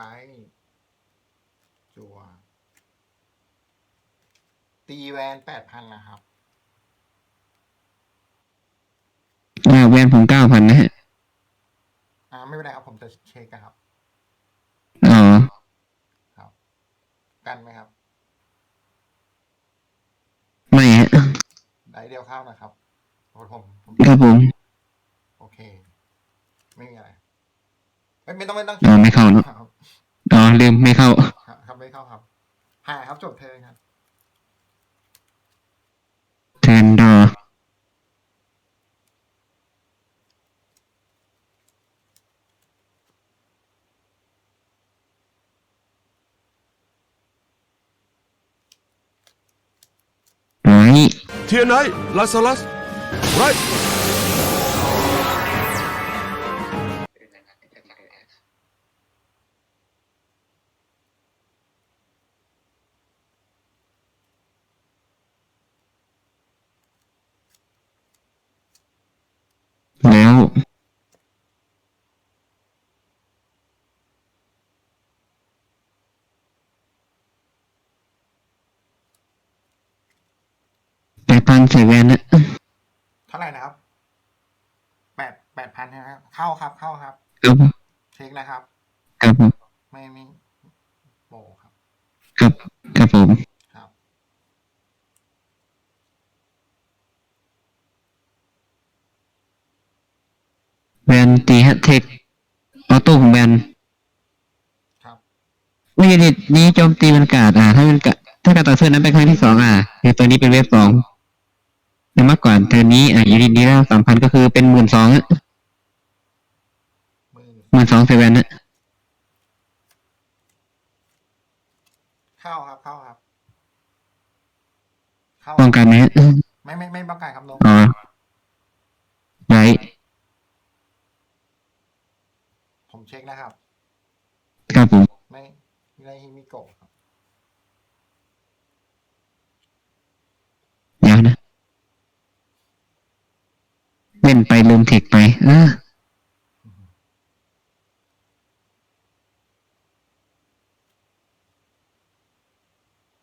ไลท์จัว ตีแวนแปดพันนะครับ อ่าแวนผมเก้าพันนะฮะ อ่า ไม่เป็นไรครับ ผมจะเช็คอะครับ อ๋อ ครับ กันไหมครับ ไม่ฮะ ได้เดียวเข้านะครับผมผมผม ครับผม โอเค ไม่มีอะไร ไม่ไม่ต้องไม่ต้องอ๋อไม่เข้าเนอะ ครับอ๋อลืมไม่เข้า ครับครับไม่เข้าครับหาครับจบเทิร์นครับ เทนดอไรเทียไนลาซาลัสไร นใส่แวนนะเท่าไหร่นะครับแปดแปดพันนะครับ เข้าครับ เข้าครับ ครับผมเช็คนะครับ ครับผมไม่ไม่โบครับ ครับครับผมครับ แวนตีฮะเทคออโต้ของแวนครับ วิญญาณนี้โจมตีบรรยากาศอ่า ถ้าเป็นกะถ้าการต่อสู้นั้นเป็นครั้งที่สองอ่าคือตัวนี้เป็นเวฟสอง ในเมื่อก่อนเทอร์นนี้อ่ายูนิตนี้แล้วสามพันก็คือเป็นหมื่นสองอะหมื่นหมื่นสองใส่แวนนะเข้าครับเข้าครับ เข้าป้องกันไหมฮะไม่ไม่ไม่ป้องกันครับลงอ๋อไรผมเช็คนะครับครับผมไม่ไม่ได้ฮิมิโกะครับ เดี๋ยวนะ เล่นไปลืมเทคไป เออ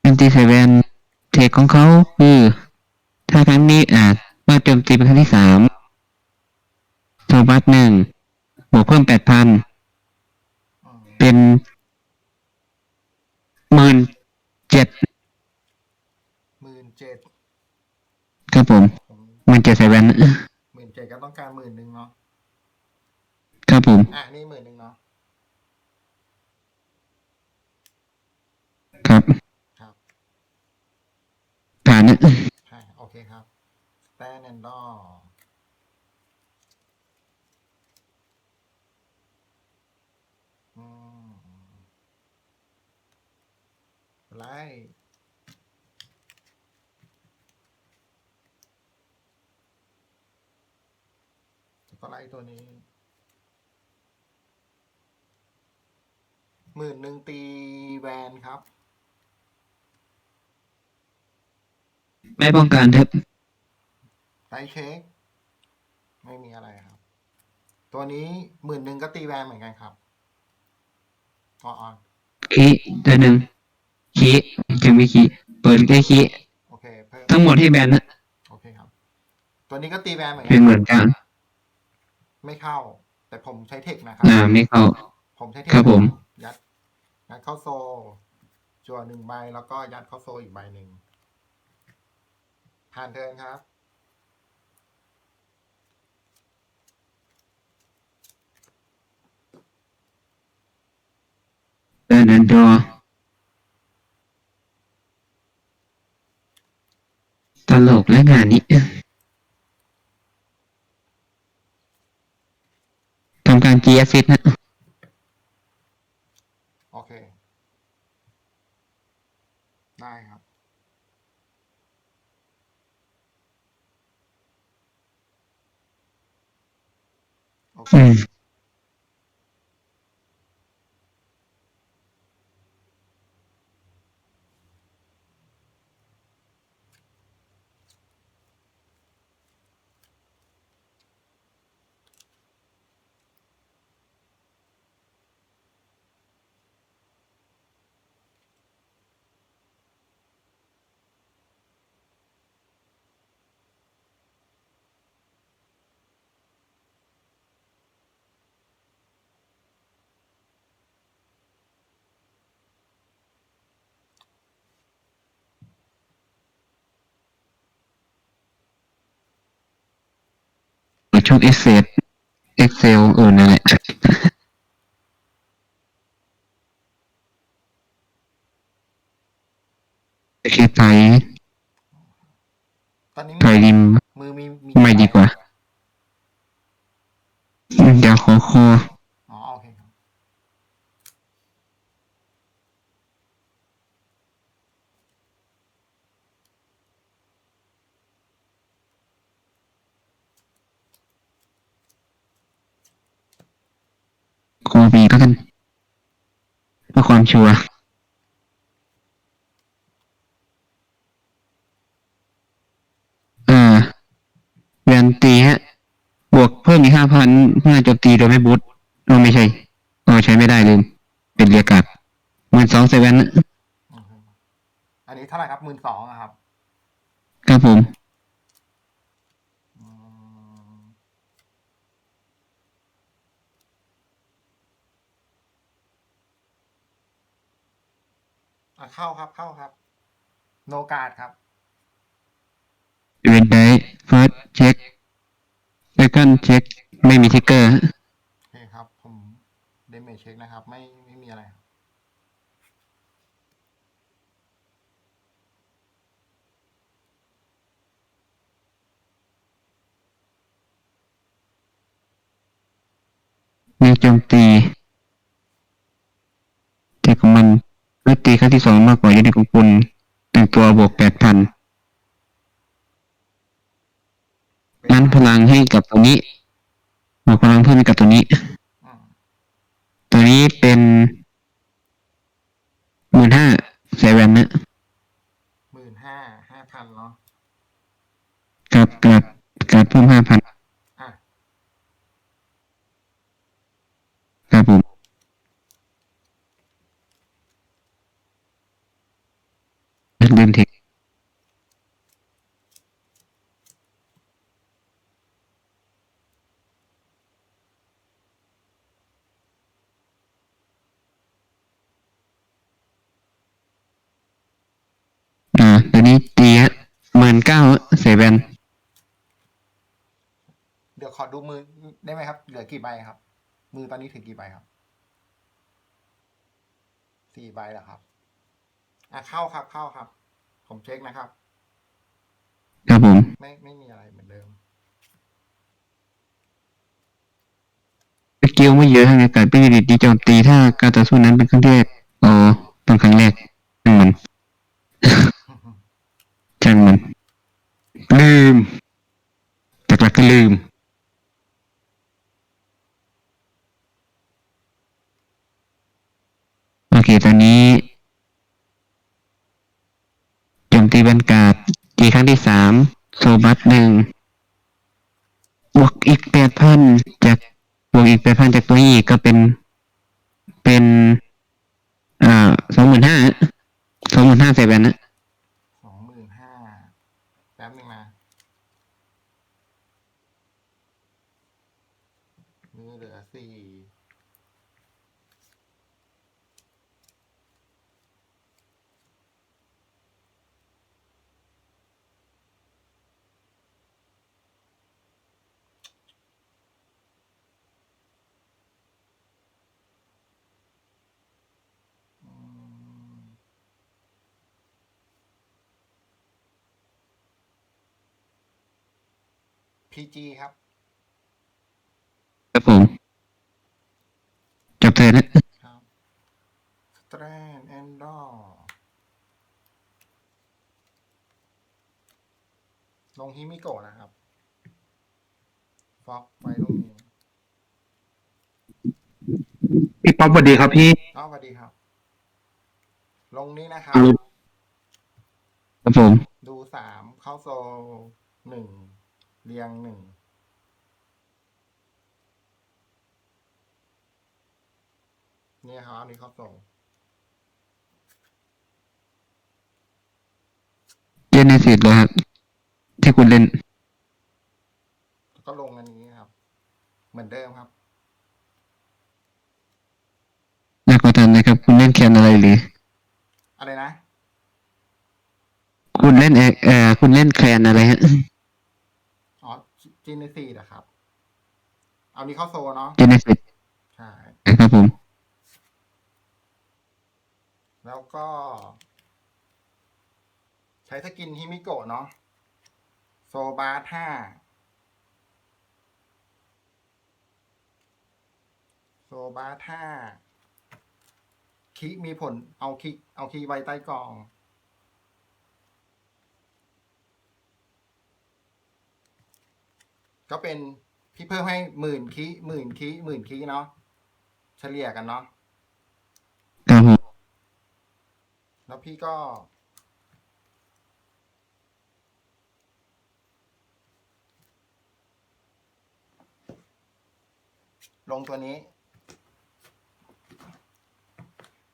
เป็นตีใส่แวนเทคของเขาคือ ถ้าครั้งนี้อ่าเมื่อโจมตีเป็นครั้งที่สามโซบัสหนึ่งบวกเพิ่มแปดพันอืมเป็นหมื่นเจ็ดหมื่นเจ็ดครับผมผมหมื่นเจ็ดใส่แวนนะห มื่นเจ็ดก็ต้องการหมื่นหนึ่งเนาะครับผม อะนี่หมื่นหนึ่งเนาะครับ ครับผ่านนะใช่โอเคครับแตนแอนดออืมไล่แก็ไล่ตัวนี้หมื่นหนึ่งตีแวนครับ ไม่ป้องกันครับไลท์เช็ค ไม่มีอะไรครับ ตัวนี้หมื่นหนึ่งก็ตีแวนเหมือนกันครับอ๋ออ๋อคีตัวหนึ่งคีจะมีคีเปิดได้คีโอเคเพิ่มทั้งหมดที่แบนนะโอเคครับ ตัวนี้ก็ตีแวนเหมือนกัเป็นเหมือนกัน ไม่เข้า แต่ผมใช้เทคนะครับอ่าไม่เข้า ผมใช้เทคครับผม ยัดยัดเข้าโซจั่วหนึ่งใบแล้วก็ยัดเข้าโซอีกใบหนึ่งผ่านเทิร์นครับเดินเดินดอตลกและงานนี้ ทำการจีแอซิดนะโอเค ได้ครับ โอเค อืม ช่องเอ็กเซสเอ็กเซลเออนั่นแหละแค่ไถ ตอนนี้ ถอยริม มือมีมี ไม่ดีกว่า เดี๋ยวขอคอ อ๋อโอเคครับ คอบีก็กันเพื่อความชัวร์อ่าเวียนตีฮะ บวกเพิ่มอีกห้าพันเพื่อโจมตีโดยไม่บูทโอ้ไม่ใช่โอ้ใช้ไม่ได้ลืม เป็นเรียกกัดหมื่นสองเซเว่นอือฮึอันนี้เท่าไหร่ครับหมื่นสองอะครับ ครับผม อืมอะ เข้าครับเข้าครับ โนกาดครับเวนได้เฟิร์สเช็คเซคันเช็คไม่มีทิกเกอร์โอเคครับ ผมเดเมจเช็คนะครับ ไม่ไม่มีอะไรครับมีโจมตีเทคของมัน เมื่อตีครั้งที่สองมากกว่ายูนิตของคุณหนึ่งตัวบวกแปดพันนั้นพลังให้กับตัวนี้บวกพลังเพิ่มให้กับตัวนี้อืมตัวนี้เป็นหมื่นห้าเซเว่นนะหมื่นห้าห้าพันเนาะกับกับกับเพิ่มห้าพัน อะ ครับผม ลืมเทคอ่าตัวนี้ตีฮะหมื่นเก้าเซเว่นเดี๋ยวขอดูมือได้ไหมครับ เหลือกี่ใบครับ มือตอนนี้ถึงกี่ใบครับ สี่ใบเหรอครับ อะเข้าครับเข้าครับ ผมเช็คนะครับ ครับผม ไม่ไม่มีอะไรเหมือนเดิมสกิลไม่เยอะทางอากาศเป็นยูนิตดีโจมตีถ้าการต่อสู้นั้นเป็นครั้งแรกอ๋อเป็นครั้งแรกช่างมันช่างมัน ลืมจากหลักก็ลืมโอเคตอนนี้โจมตีบรรกาศตีครั้งที่สาม โซบัสหนึ่งบวกอีกแปดพันจากบวกอีกแปดพันจากตัวนี้ก็เป็น เป็นอ่าสองหมื่นห้าสองหมื่นห้าใส่แบนนะสองหมื่นห้าแป๊บนึงนะมือเหลือสี่ PG ครับ ครับผมจบเธอนะครับสแตรนแอนดอลงฮิมิโกะนะครับฟอกไว้ตรงนี้พี่ป๊อปสวัสดีครับพี่อ้าวสวัสดีครับ ลงนี้นะครับ ครับผม ดูสามเข้าโซลหนึ่ง เรียงหนึ่งเนี่ยครับอันนี้เข้าโซลเจนในสิทธิ์เหรอครับ ที่คุณเล่นแล้วก็ลงอันนี้ครับ เหมือนเดิมครับน่าขอถามนะครับ คุณเล่นแคนอะไรหรือ อะไรนะ คุณเล่นเอเอ่อคุณเล่นแคนอะไรฮะอ๋อ จีนในสี่นะครับ เอานี้เข้าโซเนาะเจเนซิสใช่นะครับผม แล้วก็ ใช้สกินฮิมิโกะเนาะโซบาท่าโซบาท่าคิมีผลเอาคิเอาคีไว้ใต้กล่อง ก็เป็นพี่เพิ่มให้หมื่นคีหมื่นคีหมื่นคีเนาะเฉลี่ยกันเนาะครับผมแล้วพี่ก็ ลงตัวนี้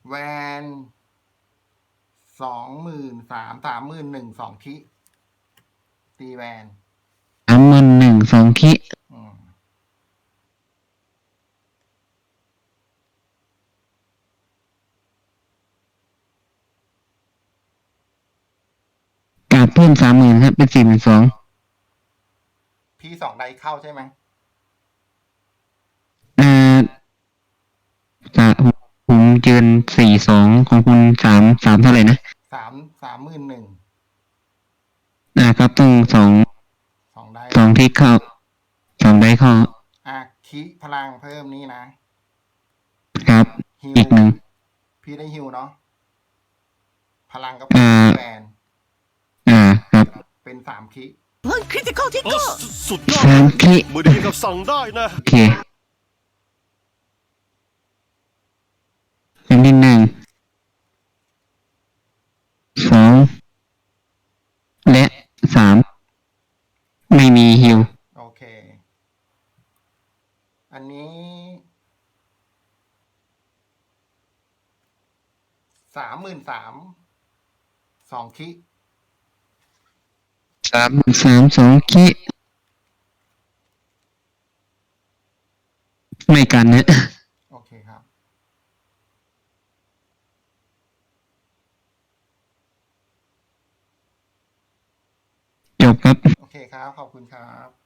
แวนสองหมื่นสามสามหมื่นหนึ่งสองคิตีแวนสามหมื่นหนึ่งสองคิอืมกาดเพิ่มสามหมื่นครับ เป็นสี่หมื่นสองพี่สองใดเข้าใช่ไหมอ่าจะผมเจินสี่สองของคุณสามสามเท่าไหร่นะสามสามหมื่นหนึ่ง อ่าครับต้องสองส องใดสองที่เข้าสองได้เข้าอะคิพลังเพิ่มนี้นะ ครับฮิวอีกหนึ่งพี่ได้ฮิวเนาะพลังก็อ่าแวนอ่าครับเป็นสามคิคริติคอลทิกเอเกออร์สุสุดยอดสามคิมือดีกับสั่งได้นะโอเคอันที่หนึ่งสองและสามไม่มีฮิว โอเค อันนี้สามหมื่นสามสองคิสามสามสองคิไม่กันนะโอเคครับ จบครับ โอเคครับ ขอบคุณครับ